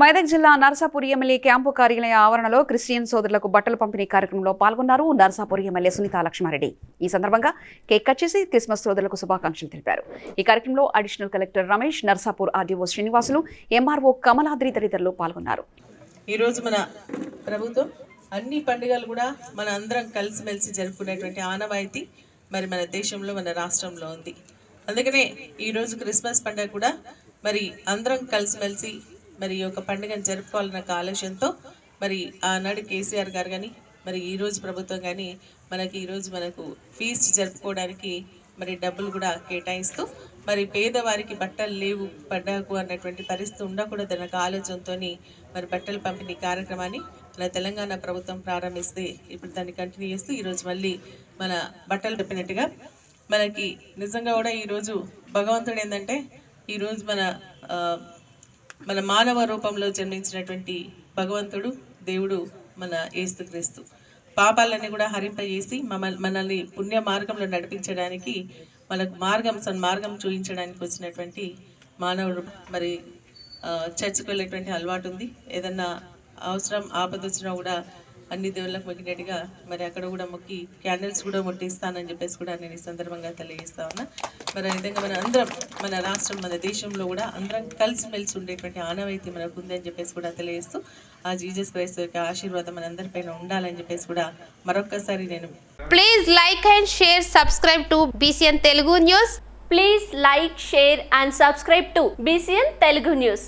మెదక్ జిల్లా Narsapur MLA camp కార్యాలయ ఆవరణలో క్రిస్టియన్ సోదరులకు బట్టలు పంపిణీ కార్యక్రమంలో పాల్గొన్నారు నర్సాపూర్ ఎమ్మెల్యే సునీత లక్ష్మారెడ్డి. ఈ సందర్భంగా కేక్ కట్ చేసి క్రిస్మస్ సోదరులకు శుభాకాంక్షలు తెలిపారు. ఈ కార్యక్రమంలో additional collector Ramesh Narsapur RDO Srinivasulu MRO Kamaladri తదితరులు పాల్గొన్నారు. ఈరోజు మన ప్రభుత్వం అన్ని పండుగలు కూడా మన అందరం కలిసిమెలిసి జరుపుకునేటువంటి ఆనవాయితీ మరి మన దేశంలో మన రాష్ట్రంలో ఉంది. అందుకనే ఈరోజు క్రిస్మస్ పండుగ కూడా మరి అందరం కలిసిమెలిసి మరి ఈ యొక్క పండుగను జరుపుకోవాలన్న ఒక ఆలోచనతో మరి ఆనాడు కేసీఆర్ గారు కానీ మరి ఈరోజు ప్రభుత్వం కానీ మనకి ఈరోజు మనకు ఫీస్ట్ జరుపుకోవడానికి మరి డబ్బులు కూడా కేటాయిస్తూ మరి పేదవారికి బట్టలు లేవు పడ్డాకు అన్నటువంటి పరిస్థితి ఉండకూడదు అన్న ఆలోచనతో మరి బట్టలు పంపిణీ కార్యక్రమాన్ని మన తెలంగాణ ప్రభుత్వం ప్రారంభిస్తే ఇప్పుడు దాన్ని కంటిన్యూ చేస్తూ ఈరోజు మళ్ళీ మన బట్టలు చెప్పినట్టుగా మనకి నిజంగా కూడా ఈరోజు భగవంతుడు ఏంటంటే ఈరోజు మన మన మానవ రూపంలో జన్మించినటువంటి భగవంతుడు దేవుడు మన ఏస్తుక్రీస్తు పాపాలన్నీ కూడా హరింపజేసి మమ్మల్ని మనల్ని పుణ్య మార్గంలో నడిపించడానికి మనకు మార్గం సన్మార్గం చూపించడానికి వచ్చినటువంటి మానవుడు మరి చర్చికి వెళ్ళేటువంటి అలవాటు ఉంది. ఏదన్నా అవసరం ఆపద వచ్చినా కూడా అన్ని దేవుళ్ళకు మొక్కినట్టుగా మరి అక్కడ కూడా మొక్కి క్యాండిల్స్ కూడా ముట్టిస్తానని చెప్పేసి కూడా నేను ఈ సందర్భంగా తెలియజేస్తా ఉన్నా. మరి ఆ విధంగా మన అందరం మన రాష్ట్రం మన దేశంలో కూడా అందరం కలిసిమెలిసి ఉండేటువంటి ఆనవాయితీ మనకు ఉందని చెప్పేసి కూడా తెలియజేస్తూ ఆ జీజస్ క్రైస్తు యొక్క ఆశీర్వాదం మనందరిపైన ఉండాలని చెప్పేసి కూడా మరొకసారి నేను please like and share subscribe to BCN Telugu news please like share and subscribe to BCN Telugu news